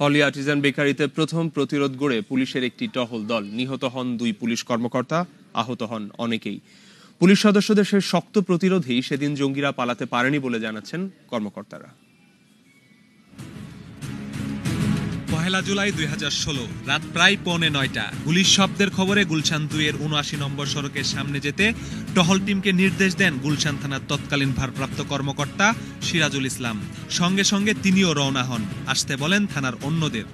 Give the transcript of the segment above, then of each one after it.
Holey Artisan বেকারিতে প্রথম প্রতিরোধ গড়ে পুলিশের একটি টহল দল। নিহত হন দুই পুলিশ কর্মকর্তা, আহত হন অনেকেই। পুলিশ সদস্যদের সেই শক্ত প্রতিরোধেই সেদিন জঙ্গিরা পালাতে পারেনি বলে জানাচ্ছেন কর্মকর্তারা। পহেলা জুলাই দুই হাজার রাত প্রায় পৌনে নয়টা। পুলিশ শব্দের খবরে গুলশান দুইয়ের উনআশি নম্বর সড়কের সামনে যেতে টহল টিমকে নির্দেশ দেন গুলশান থানার তৎকালীন ভারপ্রাপ্ত কর্মকর্তা সিরাজুল ইসলাম। সঙ্গে সঙ্গে তিনিও রওনা হন। আসতে বলেন থানার অন্যদের।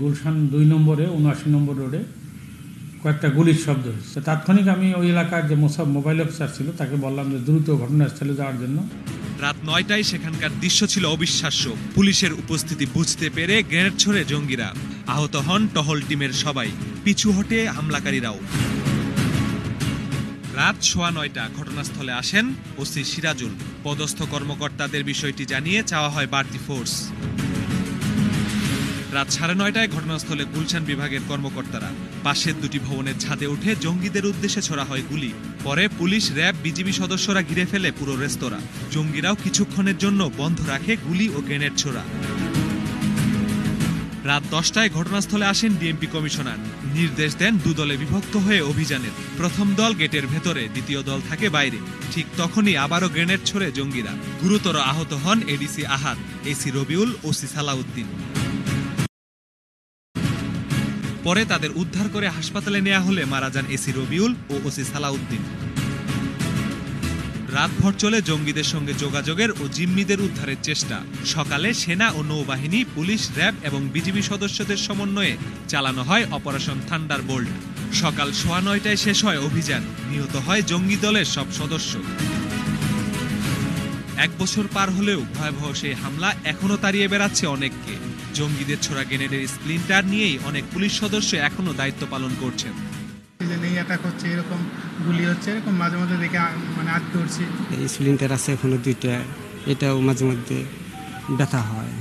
গুলশান দুই নম্বরে উনআশি নম্বর রোডে কয়েকটা গুলির শব্দ হচ্ছে তাৎক্ষণিক আমি ওই এলাকার যে মোসাব মোবাইল অফিসার ছিল, তাকে বললাম যে দ্রুত ঘটনাস্থলে যাওয়ার জন্য রাত নয়টায় সেখানকার দৃশ্য ছিল অবিশ্বাস্য। পুলিশের উপস্থিতি বুঝতে পেরে গ্রেনেড ছড়ে জঙ্গিরা। আহত হন টহল টিমের সবাই। পিছু হটে হামলাকারীরাও। রাত সোয়া নয়টা ঘটনাস্থলে আসেন ওসি সিরাজুল। পদস্থ কর্মকর্তাদের বিষয়টি জানিয়ে চাওয়া হয় বাড়তি ফোর্স। রাত সাড়ে নয়টায় ঘটনাস্থলে গুলশান বিভাগের কর্মকর্তারা পাশের দুটি ভবনের ছাদে উঠে জঙ্গিদের উদ্দেশ্যে ছোড়া হয় গুলি। পরে পুলিশ, র্যাব, বিজিবি সদস্যরা ঘিরে ফেলে পুরো রেস্তোরাঁ। জঙ্গিরাও কিছুক্ষণের জন্য বন্ধ রাখে গুলি ও গ্রেনেড ছোড়া। রাত দশটায় ঘটনাস্থলে আসেন ডিএমপি কমিশনার। নির্দেশ দেন দুদলে বিভক্ত হয়ে অভিযানের। প্রথম দল গেটের ভেতরে, দ্বিতীয় দল থাকে বাইরে। ঠিক তখনই আবারও গ্রেনেড ছোড়ে জঙ্গিরা। গুরুতর আহত হন ADC Ahad, AC Rabiul, OC Salauddin. পরে তাদের উদ্ধার করে হাসপাতালে নেওয়া হলে মারা যান এসি রবিউল ও ওসি সালাউদ্দিন। রাতভর চলে জঙ্গিদের সঙ্গে যোগাযোগের ও জিম্মিদের উদ্ধারের চেষ্টা। সকালে সেনা ও নৌবাহিনী, পুলিশ, র্যাব এবং বিজিবি সদস্যদের সমন্বয়ে চালানো হয় অপারেশন থান্ডার বোল্ট। সকাল সোয়া নয়টায় শেষ হয় অভিযান। নিহত হয় জঙ্গি দলের সব সদস্য। এক বছর পার হলেও ভয়াবহ সেই হামলা এখনও তাড়িয়ে বেড়াচ্ছে অনেককে। জঙ্গিদের ছোড়া গ্রেনেডের স্প্লিন্টার নিয়েই অনেক পুলিশ সদস্য এখনও দায়িত্ব পালন করছেন। যে নেই অ্যাটাক হচ্ছে এরকম গুলি হচ্ছে এরকম মাঝে মাঝে দেখে মানে আটকে উঠছি। এই সিলিন্ডার আছে এখনও দুইটা এটাও মাঝে মধ্যে ব্যথা হয়।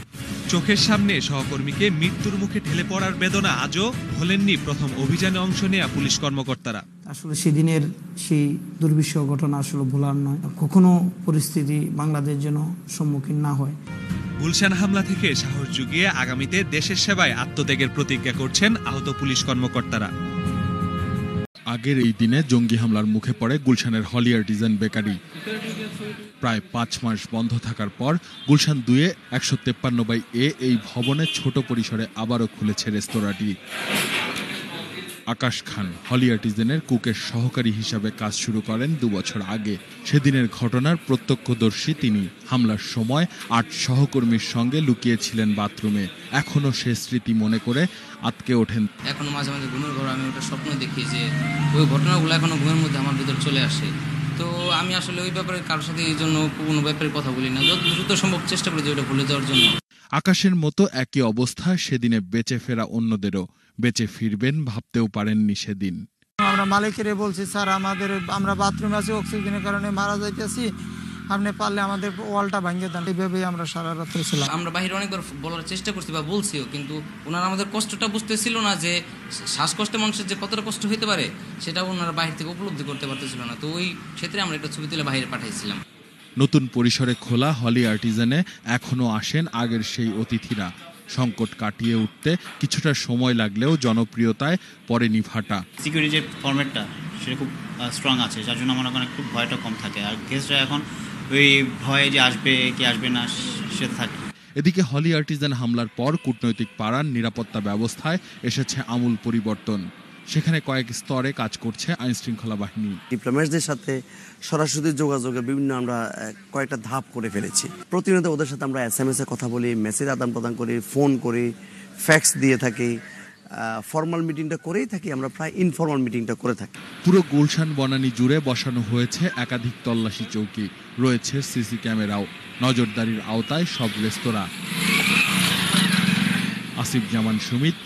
চোখের সামনে সহকর্মীকে মৃত্যুর মুখে ঠেলে পড়ার বেদনা আজও ভোলেননি প্রথম অভিযানে অংশ নেয়া পুলিশ কর্মকর্তারা। আসলে সেদিনের সেই দুর্বিষহ ঘটনা আসলে ভোলার নয়। কখনো পরিস্থিতি বাংলাদেশ যেন সম্মুখীন না হয়। গুলশান হামলা থেকে সাহস জুগিয়ে আগামীতে দেশের সেবায় আত্মত্যাগের প্রতিজ্ঞা করছেন আহত পুলিশ কর্মকর্তারা। আগের এই দিনে জঙ্গি হামলার মুখে পড়ে গুলশানের হলিয়ার ডিজাইন বেকারি। প্রায় পাঁচ মাস বন্ধ থাকার পর গুলশান দুয়ে একশো তেপ্পান্ন বাই এ এই ভবনে ছোট পরিসরে আবারও খুলেছে রেস্তোরাঁটি। আকাশ খান হলি আর্টিজেনের কুকের সহকারী হিসাবে কাজ শুরু করেন দু বছর আগে। সেদিনের ঘটনার প্রত্যক্ষদর্শী তিনি। হামলার সময় আট সহকর্মীর সঙ্গে লুকিয়েছিলেন বাথরুমে। এখনও সে স্মৃতি মনে করে আতকে ওঠেন। এখনও মাঝে মাঝে ঘুমের ঘর, আমি ওটা স্বপ্ন দেখি যে ওই ঘটনাগুলো এখনও ঘুমের মধ্যে আমার ভিতর চলে আসে। তো আমি আসলে ওই ব্যাপারে কারোর সাথে এই জন্য কোনো ব্যাপারে কথা বলি না। যত দ্রুত সম্ভব চেষ্টা করি যে ওটা ভুলে যাওয়ার জন্য। আকাশের মতো একই অবস্থা সেদিনে বেঁচে ফেরা অন্যদেরও। বেঁচে ফিরবেন ভাবতেও পারেননি সেদিন। আমরা মালিকেরে বলছি স্যার আমাদের আমরা বাথরুম আছি অক্সিজেনের কারণে মারা যাইতেছি। আপনি পারলে আমাদের ওয়ালটা ভাঙিয়ে দেন। এইভাবেই আমরা সারা রাত ছিলাম। আমরা বাইরে অনেকবার বলার চেষ্টা করছি বা বলছিও কিন্তু ওনারা আমাদের কষ্টটা বুঝতেছিল না যে শ্বাসকষ্টে মানুষের যে কতটা কষ্ট হতে পারে সেটা ওনারা বাইরে থেকে উপলব্ধি করতে পারতেছিল না। তো ওই ক্ষেত্রে আমরা একটা ছবি তুলে বাইরে পাঠাইছিলাম। নতুন পরিসরে খোলা হলি আর্টিজানে এখনও আসেন আগের সেই অতিথিরা। সংকট কাটিয়ে উঠতে কিছুটা সময় লাগলেও জনপ্রিয়তায় পড়েনি ফাটা সিকিউরিটি যে ফর্মেটটা সেটা খুব স্ট্রং আছে যার জন্য আমার ওখানে খুব ভয়টা কম থাকে। আর গেস্টরা এখন ওই ভয়ে যে আসবে কি আসবে না সে থাকে। এদিকে হলি আর্টিজান হামলার পর কূটনৈতিক পাড়ার নিরাপত্তা ব্যবস্থায় এসেছে আমূল পরিবর্তন। সেখানে কয়েক স্তরে কাজ করছে আইনশৃঙ্খলা বাহিনী। ডিপ্লোম্যাটসদের সাথে সরাসরি যোগাযোগের বিভিন্ন আমরা কয়েকটা ধাপ করে ফেলেছি। প্রতিনিয়ত ওদের সাথে আমরা এস এম এস এ কথা বলি মেসেজ আদান প্রদান করি ফোন করি ফ্যাক্স দিয়ে থাকি ফর্মাল মিটিংটা করেই থাকি আমরা প্রায় ইনফর্মাল মিটিংটা করে থাকি। পুরো গুলশান বনানী জুড়ে বসানো হয়েছে একাধিক তল্লাশি চৌকি রয়েছে সিসি ক্যামেরাও নজরদারির আওতায় সব রেস্তোরাঁ। আসিফ জামান সুমিত